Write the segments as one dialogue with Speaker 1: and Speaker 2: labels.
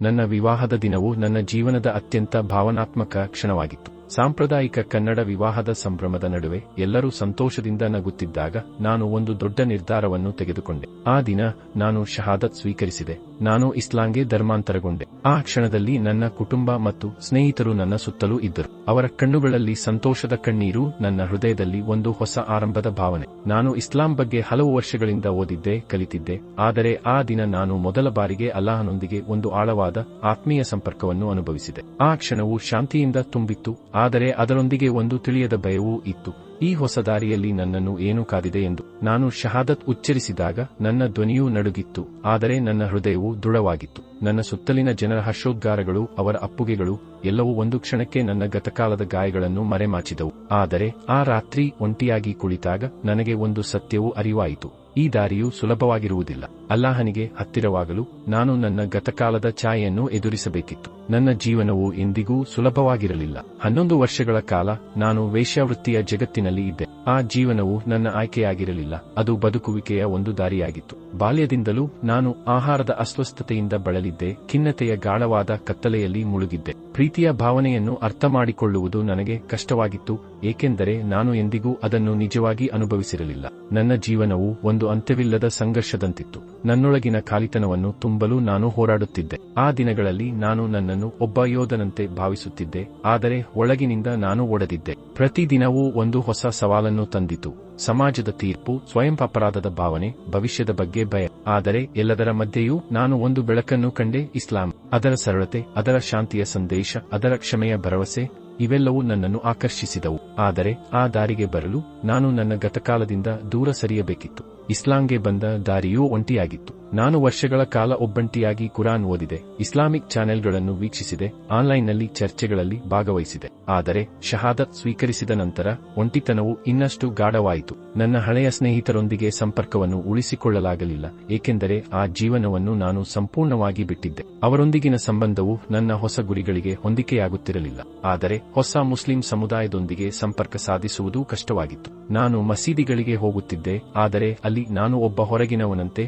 Speaker 1: ನನ್ನ ವಿವಾಹದ ದಿನವು ನನ್ನ ಜೀವನದ ಅತ್ಯಂತ ಭಾವನಾತ್ಮಕ ಕ್ಷಣವಾಗಿತ್ತು. ಸಾಂಪ್ರದಾಯಿಕ ಕನ್ನಡ ವಿವಾಹದ ಸಂಭ್ರಮದ ನಡುವೆ ಎಲ್ಲರೂ ಸಂತೋಷದಿಂದ ನಗುತ್ತಿದ್ದಾಗ ನಾನು ಒಂದು ದೊಡ್ಡ ನಿರ್ಧಾರವನ್ನು ತೆಗೆದುಕೊಂಡೆ. ಆ ದಿನ ನಾನು ಶಹಾದತ್ ಸ್ವೀಕರಿಸಿದೆ. ನಾನು ಇಸ್ಲಾಂಗೆ ಧರ್ಮಾಂತರಗೊಂಡೆ. ಆ ಕ್ಷಣದಲ್ಲಿ ನನ್ನ ಕುಟುಂಬ ಮತ್ತು ಸ್ನೇಹಿತರು ನನ್ನ ಸುತ್ತಲೂ ಇದ್ದರು. ಅವರ ಕಣ್ಣುಗಳಲ್ಲಿ ಸಂತೋಷದ ಕಣ್ಣೀರು, ನನ್ನ ಹೃದಯದಲ್ಲಿ ಒಂದು ಹೊಸ ಆರಂಭದ ಭಾವನೆ. ನಾನು ಇಸ್ಲಾಂ ಬಗ್ಗೆ ಹಲವು ವರ್ಷಗಳಿಂದ ಓದಿದ್ದೆ, ಕಲಿತಿದ್ದೆ. ಆದರೆ ಆ ದಿನ ನಾನು ಮೊದಲ ಬಾರಿಗೆ ಅಲ್ಲಾಹನೊಂದಿಗೆ ಒಂದು ಆಳವಾದ ಆತ್ಮೀಯ ಸಂಪರ್ಕವನ್ನು ಅನುಭವಿಸಿದೆ. ಆ ಕ್ಷಣವು ಶಾಂತಿಯಿಂದ ತುಂಬಿತ್ತು. ಆದರೆ ಅದರೊಂದಿಗೆ ಒಂದು ತಿಳಿಯದ ಭಯವೂ ಇತ್ತು. ಈ ಹೊಸ ದಾರಿಯಲ್ಲಿ ನನ್ನನ್ನು ಏನು ಕಾದಿದೆ ಎಂದು ನಾನು ಶಹಾದತ್ ಉಚ್ಚರಿಸಿದಾಗ ನನ್ನ ಧ್ವನಿಯೂ ನಡುಗಿತ್ತು. ಆದರೆ ನನ್ನ ಹೃದಯವು ದೃಢವಾಗಿತ್ತು. ನನ್ನ ಸುತ್ತಲಿನ ಜನರ ಹರ್ಷೋದ್ಗಾರಗಳು, ಅವರ ಅಪ್ಪುಗೆಗಳು, ಎಲ್ಲವೂ ಒಂದು ಕ್ಷಣಕ್ಕೆ ನನ್ನ ಗತಕಾಲದ ಗಾಯಗಳನ್ನು ಮರೆಮಾಚಿದವು. ಆದರೆ ಆ ರಾತ್ರಿ ಒಂಟಿಯಾಗಿ ಕುಳಿತಾಗ ನನಗೆ ಒಂದು ಸತ್ಯವೂ ಅರಿವಾಯಿತು. ಈ ದಾರಿಯು ಸುಲಭವಾಗಿರುವುದಿಲ್ಲ. ಅಲ್ಲಾಹನಿಗೆ ಹತ್ತಿರವಾಗಲು ನಾನು ನನ್ನ ಗತಕಾಲದ ಛಾಯೆಯನ್ನು ಎದುರಿಸಬೇಕಿತ್ತು. ನನ್ನ ಜೀವನವು ಎಂದಿಗೂ ಸುಲಭವಾಗಿರಲಿಲ್ಲ. ಹನ್ನೊಂದು ವರ್ಷಗಳ ಕಾಲ ನಾನು ವೇಶ್ಯಾವೃತ್ತಿಯ ಜಗತ್ತಿನಲ್ಲಿ ಇದ್ದೆ. ಆ ಜೀವನವು ನನ್ನ ಆಯ್ಕೆಯಾಗಿರಲಿಲ್ಲ. ಅದು ಬದುಕುವಿಕೆಯ ಒಂದು ದಾರಿಯಾಗಿತ್ತು. ಬಾಲ್ಯದಿಂದಲೂ ನಾನು ಆಹಾರದ ಅಸ್ವಸ್ಥತೆಯಿಂದ ಬಳಲಿದ್ದೆ. ಖಿನ್ನತೆಯ ಗಾಳವಾದ ಕತ್ತಲೆಯಲ್ಲಿ ಮುಳುಗಿದ್ದೆ. ಪ್ರೀತಿಯ ಭಾವನೆಯನ್ನು ಅರ್ಥ ಮಾಡಿಕೊಳ್ಳುವುದು ನನಗೆ ಕಷ್ಟವಾಗಿತ್ತು, ಏಕೆಂದರೆ ನಾನು ಎಂದಿಗೂ ಅದನ್ನು ನಿಜವಾಗಿ ಅನುಭವಿಸಿರಲಿಲ್ಲ. ನನ್ನ ಜೀವನವು ಒಂದು ಅಂತ್ಯವಿಲ್ಲದ ಸಂಘರ್ಷದಂತಿತ್ತು. ನನ್ನೊಳಗಿನ ಖಾಲಿತನವನ್ನು ತುಂಬಲು ನಾನು ಹೋರಾಡುತ್ತಿದ್ದೆ. ಆ ದಿನಗಳಲ್ಲಿ ನಾನು ನನ್ನನ್ನು ಒಬ್ಬ ಯೋಧನಂತೆ ಭಾವಿಸುತ್ತಿದ್ದೆ, ಆದರೆ ಒಳಗಿನಿಂದ ನಾನು ಒಡೆದಿದ್ದೆ. ಪ್ರತಿದಿನವೂ ಒಂದು ಹೊಸ ಸವಾಲನ್ನು ತಂದಿತು. ಸಮಾಜದ ತೀರ್ಪು, ಸ್ವಯಂ ಅಪರಾಧದ ಭಾವನೆ, ಭವಿಷ್ಯದ ಬಗ್ಗೆ ಭಯ. ಆದರೆ ಎಲ್ಲದರ ಮಧ್ಯೆಯೂ ನಾನು ಒಂದು ಬೆಳಕನ್ನು ಕಂಡೆ ಇಸ್ಲಾಂ. ಅದರ ಸರಳತೆ, ಅದರ ಶಾಂತಿಯ ಸಂದೇಶ, ಅದರ ಕ್ಷಮೆಯ ಭರವಸೆ, ಇವೆಲ್ಲವೂ ನನ್ನನ್ನು ಆಕರ್ಷಿಸಿದವು. ಆದರೆ ಆ ದಾರಿಗೆ ಬರಲು ನಾನು ನನ್ನ ಗತಕಾಲದಿಂದ ದೂರ ಸರಿಯಬೇಕಿತ್ತು. ಇಸ್ಲಾಂಗೆ ಬಂದ ದಾರಿಯೂ ಒಂಟಿಯಾಗಿತ್ತು. ನಾನು ವರ್ಷಗಳ ಕಾಲ ಒಬ್ಬಂಟಿಯಾಗಿ ಕುರಾನ್ ಓದಿದೆ, ಇಸ್ಲಾಮಿಕ್ ಚಾನೆಲ್ಗಳನ್ನು ವೀಕ್ಷಿಸಿದೆ, ಆನ್ಲೈನ್ನಲ್ಲಿ ಚರ್ಚೆಗಳಲ್ಲಿ ಭಾಗವಹಿಸಿದೆ. ಆದರೆ, ಶಹಾದತ್ ಸ್ವೀಕರಿಸಿದ ನಂತರ ಒಂಟಿತನವು ಇನ್ನಷ್ಟು ಗಾಢವಾಯಿತು. ನನ್ನ ಹಳೆಯ ಸ್ನೇಹಿತರೊಂದಿಗೆ ಸಂಪರ್ಕವನ್ನು ಉಳಿಸಿಕೊಳ್ಳಲಾಗಲಿಲ್ಲ, ಏಕೆಂದರೆ ಆ ಜೀವನವನ್ನು ನಾನು ಸಂಪೂರ್ಣವಾಗಿ ಬಿಟ್ಟಿದ್ದೆ. ಅವರೊಂದಿಗಿನ ಸಂಬಂಧವು ನನ್ನ ಹೊಸ ಗುರಿಗಳಿಗೆ ಹೊಂದಿಕೆಯಾಗುತ್ತಿರಲಿಲ್ಲ, ಆದರೆ ಹೊಸ ಮುಸ್ಲಿಂ ಸಮುದಾಯದೊಂದಿಗೆ ಸಂಪರ್ಕ ಸಾಧಿಸುವುದು ಕಷ್ಟವಾಗಿತ್ತು. ನಾನು ಮಸೀದಿಗಳಿಗೆ ಹೋಗುತ್ತಿದ್ದೆ, ಆದರೆ ಅಲ್ಲಿ ನಾನು ಒಬ್ಬ ಹೊರಗಿನವನಂತೆ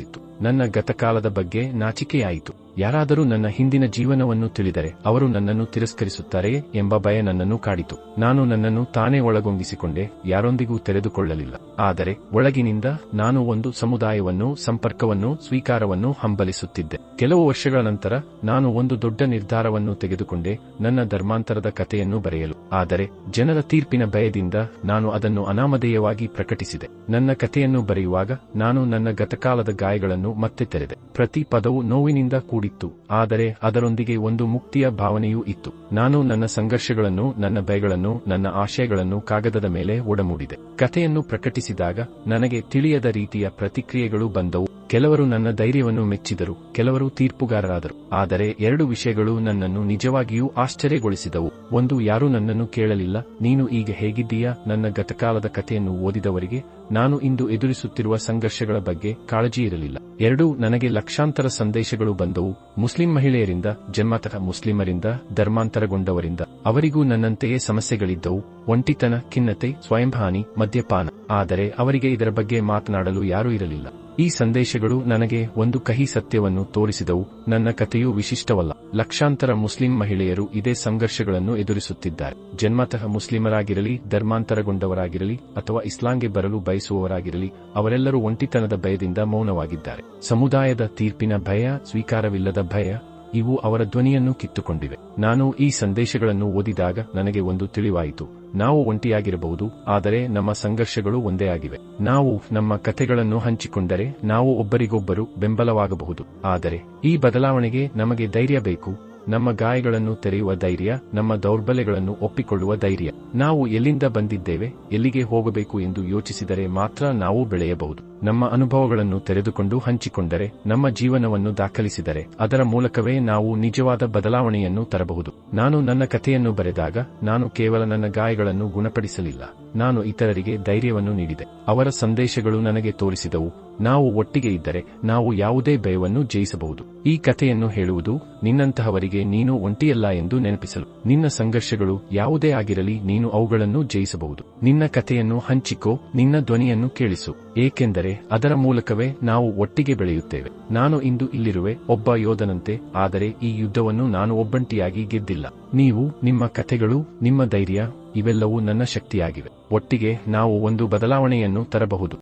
Speaker 1: gratitud. ನನ್ನ ಗತಕಾಲದ ಬಗ್ಗೆ ನಾಚಿಕೆಯಾಯಿತು. ಯಾರಾದರೂ ನನ್ನ ಹಿಂದಿನ ಜೀವನವನ್ನು ತಿಳಿದರೆ ಅವರು ನನ್ನನ್ನು ತಿರಸ್ಕರಿಸುತ್ತಾರೆ ಎಂಬ ಭಯ ನನ್ನನ್ನು ಕಾಡಿತು. ನಾನು ನನ್ನನ್ನು ತಾನೇ ಒಳಗೊಂಡಿಸಿಕೊಂಡೆ ಯಾರೊಂದಿಗೂ ತೆರೆದುಕೊಳ್ಳಲಿಲ್ಲ. ಆದರೆ ಒಳಗಿನಿಂದ ನಾನು ಒಂದು ಸಮುದಾಯವನ್ನು, ಸಂಪರ್ಕವನ್ನು, ಸ್ವೀಕಾರವನ್ನು ಹಂಬಲಿಸುತ್ತಿದ್ದೆ. ಕೆಲವು ವರ್ಷಗಳ ನಂತರ ನಾನು ಒಂದು ದೊಡ್ಡ ನಿರ್ಧಾರವನ್ನು ತೆಗೆದುಕೊಂಡೆ, ನನ್ನ ಧರ್ಮಾಂತರದ ಕಥೆಯನ್ನು ಬರೆಯಲು. ಆದರೆ ಜನರ ತೀರ್ಪಿನ ಭಯದಿಂದ ನಾನು ಅದನ್ನು ಅನಾಮಧೇಯವಾಗಿ ಪ್ರಕಟಿಸಿದೆ. ನನ್ನ ಕಥೆಯನ್ನು ಬರೆಯುವಾಗ ನಾನು ನನ್ನ ಗತಕಾಲದ ಗಾಯಗಳನ್ನು ಮತ್ತೆ ತೆರೆದೆ. ಪ್ರತಿ ಪದವು ನೋವಿನಿಂದ ಕೂಡಿತ್ತು, ಆದರೆ ಅದರೊಂದಿಗೆ ಒಂದು ಮುಕ್ತಿಯ ಭಾವನೆಯೂ ಇತ್ತು. ನಾನು ನನ್ನ ಸಂಘರ್ಷಗಳನ್ನು, ನನ್ನ ಭಯಗಳನ್ನು, ನನ್ನ ಆಶಯಗಳನ್ನು ಕಾಗದದ ಮೇಲೆ ಒಡಮೂಡಿದೆ. ಕಥೆಯನ್ನು ಪ್ರಕಟಿಸಿದಾಗ ನನಗೆ ತಿಳಿಯದ ರೀತಿಯ ಪ್ರತಿಕ್ರಿಯೆಗಳು ಬಂದವು. ಕೆಲವರು ನನ್ನ ಧೈರ್ಯವನ್ನು ಮೆಚ್ಚಿದರು, ಕೆಲವರು ತೀರ್ಪುಗಾರರಾದರು, ಆದರೆ ಎರಡು ವಿಷಯಗಳು ನನ್ನನ್ನು ನಿಜವಾಗಿಯೂ ಆಶ್ಚರ್ಯಗೊಳಿಸಿದವು. ಒಂದು, ಯಾರೂ ನನ್ನನ್ನು ಕೇಳಲಿಲ್ಲ, ನೀನು ಈಗ ಹೇಗಿದ್ದೀಯಾ? ನನ್ನ ಗತಕಾಲದ ಕಥೆಯನ್ನು ಓದಿದವರಿಗೆ ನಾನು ಇಂದು ಎದುರಿಸುತ್ತಿರುವ ಸಂಘರ್ಷಗಳ ಬಗ್ಗೆ ಕಾಳಜಿ ಇರಲಿಲ್ಲ ಎರಡು, ನನಗೆ ಲಕ್ಷಾಂತರ ಸಂದೇಶಗಳು ಬಂದವು, ಮುಸ್ಲಿಂ ಮಹಿಳೆಯರಿಂದ ಜನ್ಮತಃ ಮುಸ್ಲಿಮರಿಂದ, ಧರ್ಮಾಂತರಗೊಂಡವರಿಂದ. ಅವರಿಗೂ ನನ್ನಂತೆಯೇ ಸಮಸ್ಯೆಗಳಿದ್ದವು, ಒಂಟಿತನ, ಖಿನ್ನತೆ ಸ್ವಯಂಭಾನಿ ಮದ್ಯಪಾನ. ಆದರೆ ಅವರಿಗೆ ಇದರ ಬಗ್ಗೆ ಮಾತನಾಡಲು ಯಾರೂ ಇರಲಿಲ್ಲ. ಈ ಸಂದೇಶಗಳು ನನಗೆ ಒಂದು ಕಹಿ ಸತ್ಯವನ್ನು ತೋರಿಸಿದವು, ನನ್ನ ಕಥೆಯು ವಿಶಿಷ್ಟವಲ್ಲ. ಲಕ್ಷಾಂತರ ಮುಸ್ಲಿಂ ಮಹಿಳೆಯರು ಇದೇ ಸಂಘರ್ಷಗಳನ್ನು ಎದುರಿಸುತ್ತಿದ್ದಾರೆ. ಜನ್ಮತಃ ಮುಸ್ಲಿಮರಾಗಿರಲಿ, ಧರ್ಮಾಂತರಗೊಂಡವರಾಗಿರಲಿ, ಅಥವಾ ಇಸ್ಲಾಂಗೆ ಬರಲು ಬಯಸುವವರಾಗಿರಲಿ, ಅವರೆಲ್ಲರೂ ಒಂಟಿತನದ ಭಯದಿಂದ ಮೌನವಾಗಿದ್ದಾರೆ. ಸಮುದಾಯದ ತೀರ್ಪಿನ ಭಯ, ಸ್ವೀಕಾರವಿಲ್ಲದ ಭಯ ಇವು ಅವರ ಧ್ವನಿಯನ್ನು ಕಿತ್ತುಕೊಂಡಿವೆ. ನಾನು ಈ ಸಂದೇಶಗಳನ್ನು ಓದಿದಾಗ ನನಗೆ ಒಂದು ತಿಳಿವಾಯಿತು. ನಾವು ಒಂಟಿಯಾಗಿರಬಹುದು, ಆದರೆ ನಮ್ಮ ಸಂಘರ್ಷಗಳು ಒಂದೇ ಆಗಿವೆ. ನಾವು ನಮ್ಮ ಕಥೆಗಳನ್ನು ಹಂಚಿಕೊಂಡರೆ ನಾವು ಒಬ್ಬರಿಗೊಬ್ಬರು ಬೆಂಬಲವಾಗಬಹುದು. ಆದರೆ ಈ ಬದಲಾವಣೆಗೆ ನಮಗೆ ಧೈರ್ಯ ಬೇಕು. ನಮ್ಮ ಗಾಯಗಳನ್ನು ತೆರೆಯುವ ಧೈರ್ಯ, ನಮ್ಮ ದೌರ್ಬಲ್ಯಗಳನ್ನು ಒಪ್ಪಿಕೊಳ್ಳುವ ಧೈರ್ಯ. ನಾವು ಎಲ್ಲಿಂದ ಬಂದಿದ್ದೇವೆ, ಎಲ್ಲಿಗೆ ಹೋಗಬೇಕು ಎಂದು ಯೋಚಿಸಿದರೆ ಮಾತ್ರ ನಾವು ಬೆಳೆಯಬಹುದು. ನಮ್ಮ ಅನುಭವಗಳನ್ನು ತೆರೆದುಕೊಂಡು ಹಂಚಿಕೊಂಡರೆ, ನಮ್ಮ ಜೀವನವನ್ನು ದಾಖಲಿಸಿದರೆ, ಅದರ ಮೂಲಕವೇ ನಾವು ನಿಜವಾದ ಬದಲಾವಣೆಯನ್ನು ತರಬಹುದು. ನಾನು ನನ್ನ ಕಥೆಯನ್ನು ಬರೆದಾಗ, ನಾನು ಕೇವಲ ನನ್ನ ಗಾಯಗಳನ್ನು ಗುಣಪಡಿಸಲಿಲ್ಲ. ನಾನು ಇತರರಿಗೆ ಧೈರ್ಯವನ್ನು ನೀಡಿದೆ. ಅವರ ಸಂದೇಶಗಳು ನನಗೆ ತೋರಿಸಿದವು. ನಾವು ಒಟ್ಟಿಗೆ ಇದ್ದರೆ, ನಾವು ಯಾವುದೇ ಭಯವನ್ನು ಜಯಿಸಬಹುದು. ಈ ಕಥೆಯನ್ನು ಹೇಳುವುದು, ನಿನ್ನಂತಹವರಿಗೆ ನೀನು ಒಂಟಿಯಲ್ಲ ಎಂದು ನೆನಪಿಸಲು. ನಿನ್ನ ಸಂಘರ್ಷಗಳು ಯಾವುದೇ ಆಗಿರಲಿ, ನೀನು ಅವುಗಳನ್ನು ಜಯಿಸಬಹುದು. ನಿನ್ನ ಕಥೆಯನ್ನು ಹಂಚಿಕೋ, ನಿನ್ನ ಧ್ವನಿಯನ್ನು ಕೇಳಿಸು. ಏಕೆಂದರೆ ಅದರ ಮೂಲಕವೇ ನಾವು ಒಟ್ಟಿಗೆ ಬೆಳೆಯುತ್ತೇವೆ. ನಾನು ಇಂದು ಇಲ್ಲಿರುವೆ, ಒಬ್ಬ ಯೋಧನಂತೆ, ಆದರೆ ಈ ಯುದ್ಧವನ್ನು ನಾನು ಒಬ್ಬಂಟಿಯಾಗಿ ಗೆದ್ದಿಲ್ಲ. ನೀವು, ನಿಮ್ಮ ಕಥೆಗಳು, ನಿಮ್ಮ ಧೈರ್ಯ, ಇವೆಲ್ಲವೂ ನನ್ನ ಶಕ್ತಿಯಾಗಿವೆ. ಒಟ್ಟಿಗೆ ನಾವು ಒಂದು ಬದಲಾವಣೆಯನ್ನು ತರಬಹುದು.